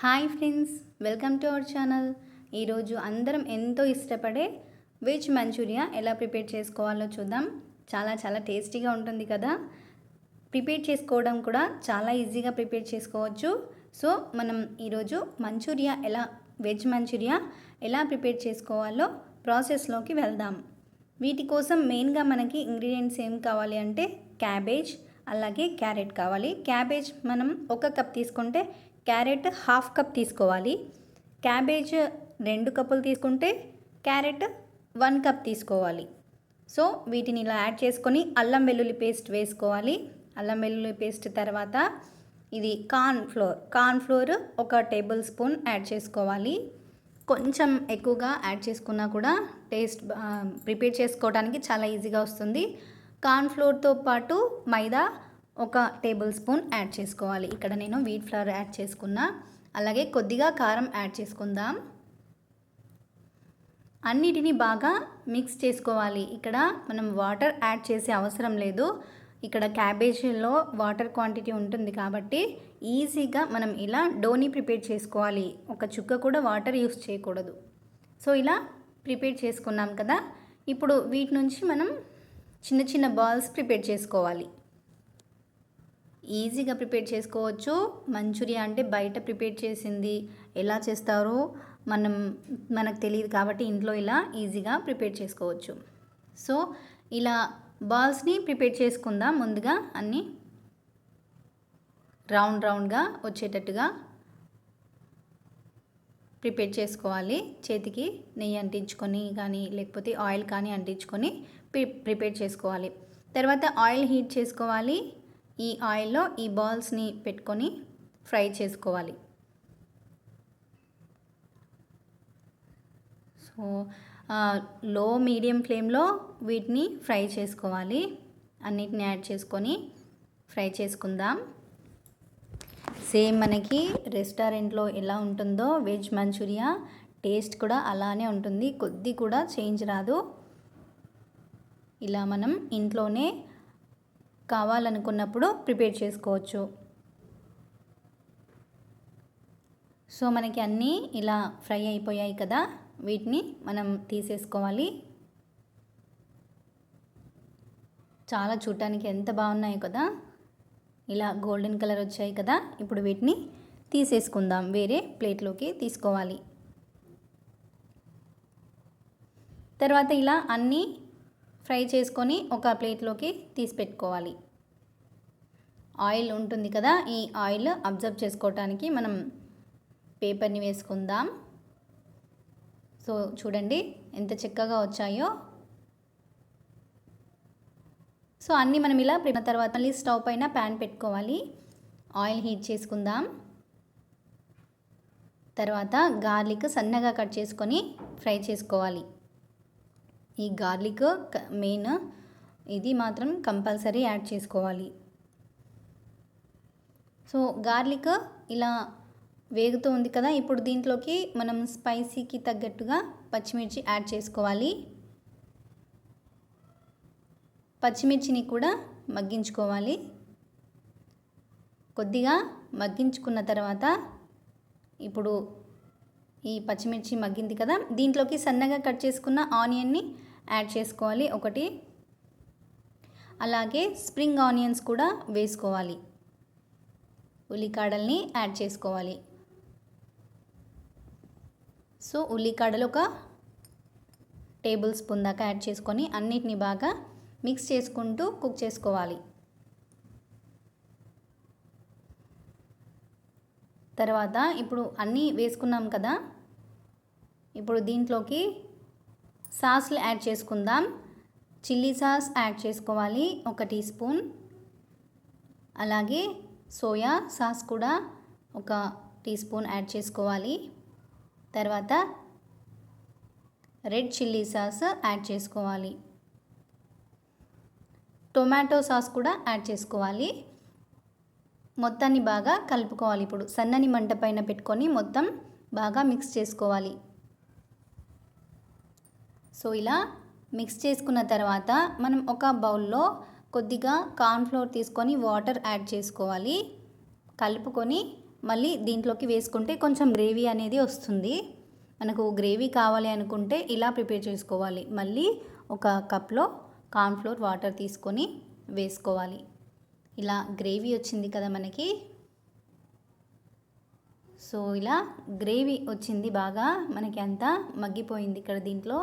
Hi friends welcome to our channel. ఈరోజు అందరం ఎంతో ఇష్టపడే వెజ్ మంచూరియా ఎలా ప్రిపేర్ చేసుకోవాలో చూద్దాం. చాలా చాలా టేస్టీగా ఉంటుంది కదా. ప్రిపేర్ చేసుకోవడం కూడా చాలా ఈజీగా ప్రిపేర్ చేసుకోవచ్చు. సో మనం ఈరోజు మంచూరియా ఎలా వెజ్ మంచూరియా ఎలా ప్రిపేర్ చేసుకోవాలో ప్రాసెస్లోకి వెళ్దాం. వీటి కోసం మెయిన్గా మనకి ఇంగ్రీడియంట్స్ ఏం కావాలి అంటే క్యాబేజ్ అలాగే క్యారెట్ కావాలి. క్యాబేజ్ మనం ఒక కప్ తీసుకుంటే క్యారెట్ హాఫ్ కప్ తీసుకోవాలి. క్యాబేజ్ రెండు కప్పులు తీసుకుంటే క్యారెట్ వన్ కప్ తీసుకోవాలి. సో వీటిని ఇలా యాడ్ చేసుకొని అల్లం వెల్లుల్లి పేస్ట్ వేసుకోవాలి. అల్లం వెల్లుల్లి పేస్ట్ తర్వాత ఇది కార్న్ ఫ్లోర్. కార్న్ ఫ్లోర్ ఒక టేబుల్ స్పూన్ యాడ్ చేసుకోవాలి. కొంచెం ఎక్కువగా యాడ్ చేసుకున్నా కూడా టేస్ట్ ప్రిపేర్ చేసుకోవడానికి చాలా ఈజీగా వస్తుంది. కార్న్ ఫ్లోర్తో పాటు మైదా ఒక టేబుల్ స్పూన్ యాడ్ చేసుకోవాలి. ఇక్కడ నేను వీట్ ఫ్లవర్ యాడ్ చేసుకున్నా. అలాగే కొద్దిగా కారం యాడ్ చేసుకుందాం. అన్నిటిని బాగా మిక్స్ చేసుకోవాలి. ఇక్కడ మనం వాటర్ యాడ్ చేసే అవసరం లేదు. ఇక్కడ క్యాబేజీలో వాటర్ క్వాంటిటీ ఉంటుంది కాబట్టి ఈజీగా మనం ఇలా డోని ప్రిపేర్ చేసుకోవాలి. ఒక చుక్క కూడా వాటర్ యూస్ చేయకూడదు. సో ఇలా ప్రిపేర్ చేసుకున్నాం కదా. ఇప్పుడు వీటి నుంచి మనం చిన్న చిన్న బాల్స్ ప్రిపేర్ చేసుకోవాలి. ఈజీగా ప్రిపేర్ చేసుకోవచ్చు. మంచూరియా అంటే బయట ప్రిపేర్ చేసింది ఎలా చేస్తారో మనం మనకు తెలియదు కాబట్టి ఇంట్లో ఇలా ఈజీగా ప్రిపేర్ చేసుకోవచ్చు. సో ఇలా బాల్స్ని ప్రిపేర్ చేసుకుందాం. ముందుగా అన్నీ రౌండ్ రౌండ్గా వచ్చేటట్టుగా ప్రిపేర్ చేసుకోవాలి. చేతికి నెయ్యి అంటించుకొని కానీ లేకపోతే ఆయిల్ కానీ అంటించుకొని ప్రిపేర్ చేసుకోవాలి. తర్వాత ఆయిల్ హీట్ చేసుకోవాలి. ఈ ఆయిల్లో ఈ బాల్స్ని పెట్టుకొని ఫ్రై చేసుకోవాలి. సో లో మీడియం ఫ్లేమ్లో వీటిని ఫ్రై చేసుకోవాలి. అన్నిటిని యాడ్ చేసుకొని ఫ్రై చేసుకుందాం. సేమ్ మనకి రెస్టారెంట్లో ఎలా ఉంటుందో వెజ్ మంచూరియా టేస్ట్ కూడా అలానే ఉంటుంది. కొద్ది కూడా చేంజ్ రాదు. ఇలా మనం ఇంట్లోనే కావాలనుకున్నప్పుడు ప్రిపేర్ చేసుకోవచ్చు. సో మనకి అన్నీ ఇలా ఫ్రై అయిపోయాయి కదా వీటిని మనం తీసేసుకోవాలి. చాలా చూడటానికి ఎంత బాగున్నాయి కదా ఇలా గోల్డెన్ కలర్ వచ్చాయి కదా ఇప్పుడు వీటిని తీసేసుకుందాం వేరే ప్లేట్లోకి తీసుకోవాలి. తర్వాత ఇలా అన్నీ ఫ్రై చేసుకొని ఒక ప్లేట్లోకి తీసి పెట్టుకోవాలి. ఆయిల్ ఉంటుంది కదా ఈ ఆయిల్ అబ్జర్వ్ చేసుకోవటానికి మనం పేపర్ని వేసుకుందాం. సో చూడండి ఎంత చక్కగా వచ్చాయో. సో అన్నీ మనం ఇలా ప్రిపేర్ తర్వాత మళ్ళీ స్టవ్ పైన ప్యాన్ పెట్టుకోవాలి. ఆయిల్ హీట్ చేసుకుందాం. తర్వాత గార్లిక్ సన్నగా కట్ చేసుకొని ఫ్రై చేసుకోవాలి. ఈ గార్లిక్ మెయిన్ ఇది మాత్రం కంపల్సరీ యాడ్ చేసుకోవాలి. సో గార్లిక్ ఇలా వేగుతూ ఉంది కదా ఇప్పుడు దీంట్లోకి మనం స్పైసీకి తగ్గట్టుగా పచ్చిమిర్చి యాడ్ చేసుకోవాలి. పచ్చిమిర్చిని కూడా మగ్గించుకోవాలి. కొద్దిగా మగ్గించుకున్న తర్వాత ఇప్పుడు ఈ పచ్చిమిర్చి మగ్గింది కదా దీంట్లోకి సన్నగా కట్ చేసుకున్న ఆనియన్ని యాడ్ చేసుకోవాలి ఒకటి. అలాగే స్ప్రింగ్ ఆనియన్స్ కూడా వేసుకోవాలి. ఉల్లికాడల్ని యాడ్ చేసుకోవాలి. సో ఉల్లికాడలు ఒక టేబుల్ స్పూన్ దాకా యాడ్ చేసుకొని అన్నిటిని బాగా మిక్స్ చేసుకుంటూ కుక్ చేసుకోవాలి. తర్వాత ఇప్పుడు అన్నీ వేసుకున్నాం కదా ఇప్పుడు దీంట్లోకి సాస్లు యాడ్ చేసుకుందాం. చిల్లీ సాస్ యాడ్ చేసుకోవాలి ఒక టీ స్పూన్. అలాగే సోయా సాస్ కూడా ఒక టీ స్పూన్ యాడ్ చేసుకోవాలి. తర్వాత రెడ్ చిల్లీ సాస్ యాడ్ చేసుకోవాలి. టొమాటో సాస్ కూడా యాడ్ చేసుకోవాలి. మొత్తాన్ని బాగా కలుపుకోవాలి. ఇప్పుడు సన్నని మంట పైన పెట్టుకొని మొత్తం బాగా మిక్స్ చేసుకోవాలి. సో ఇలా మిక్స్ చేసుకున్న తర్వాత మనం ఒక బౌల్లో కొద్దిగా కార్న్ఫ్లోర్ తీసుకొని వాటర్ యాడ్ చేసుకోవాలి. కలుపుకొని మళ్ళీ దీంట్లోకి వేసుకుంటే కొంచెం గ్రేవీ అనేది వస్తుంది. మనకు గ్రేవీ కావాలి అనుకుంటే ఇలా ప్రిపేర్ చేసుకోవాలి. మళ్ళీ ఒక కప్లో కార్న్ఫ్లోర్ వాటర్ తీసుకొని వేసుకోవాలి. ఇలా గ్రేవీ వచ్చింది కదా మనకి. సో ఇలా గ్రేవీ వచ్చింది బాగా మనకి అంతా మగ్గిపోయింది ఇక్కడ దీంట్లో.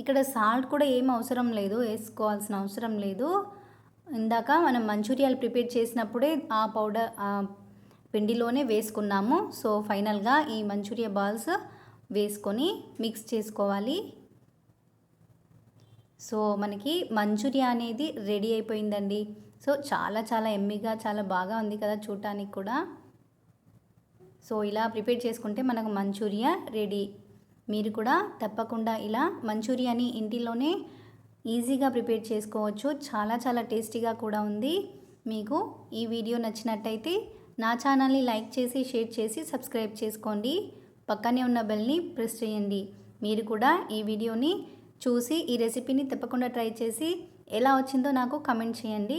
ఇక్కడ సాల్ట్ కూడా ఏం అవసరం లేదు వేసుకోవాల్సిన అవసరం లేదు. ఇందాక మనం మంచూరియాలు ప్రిపేర్ చేసినప్పుడే ఆ పౌడర్ ఆ పిండిలోనే వేసుకున్నాము. సో ఫైనల్గా ఈ మంచూరియా బాల్స్ వేసుకొని మిక్స్ చేసుకోవాలి. సో మనకి మంచూరియా అనేది రెడీ అయిపోయిందండి. సో చాలా చాలా ఎమ్మిగా చాలా బాగా ఉంది కదా చూడటానికి కూడా. సో ఇలా ప్రిపేర్ చేసుకుంటే మనకు మంచూరియా రెడీ. మీరు కూడా తప్పకుండా ఇలా మంచూరియాని ఇంటిలోనే ఈజీగా ప్రిపేర్ చేసుకోవచ్చు. చాలా చాలా టేస్టీగా కూడా ఉంది. మీకు ఈ వీడియో నచ్చినట్టయితే నా ఛానల్ని లైక్ చేసి షేర్ చేసి సబ్స్క్రైబ్ చేసుకోండి. పక్కనే ఉన్న బెల్ని ప్రెస్ చేయండి. మీరు కూడా ఈ వీడియోని చూసి ఈ రెసిపీని తప్పకుండా ట్రై చేసి ఎలా వచ్చిందో నాకు కమెంట్ చేయండి.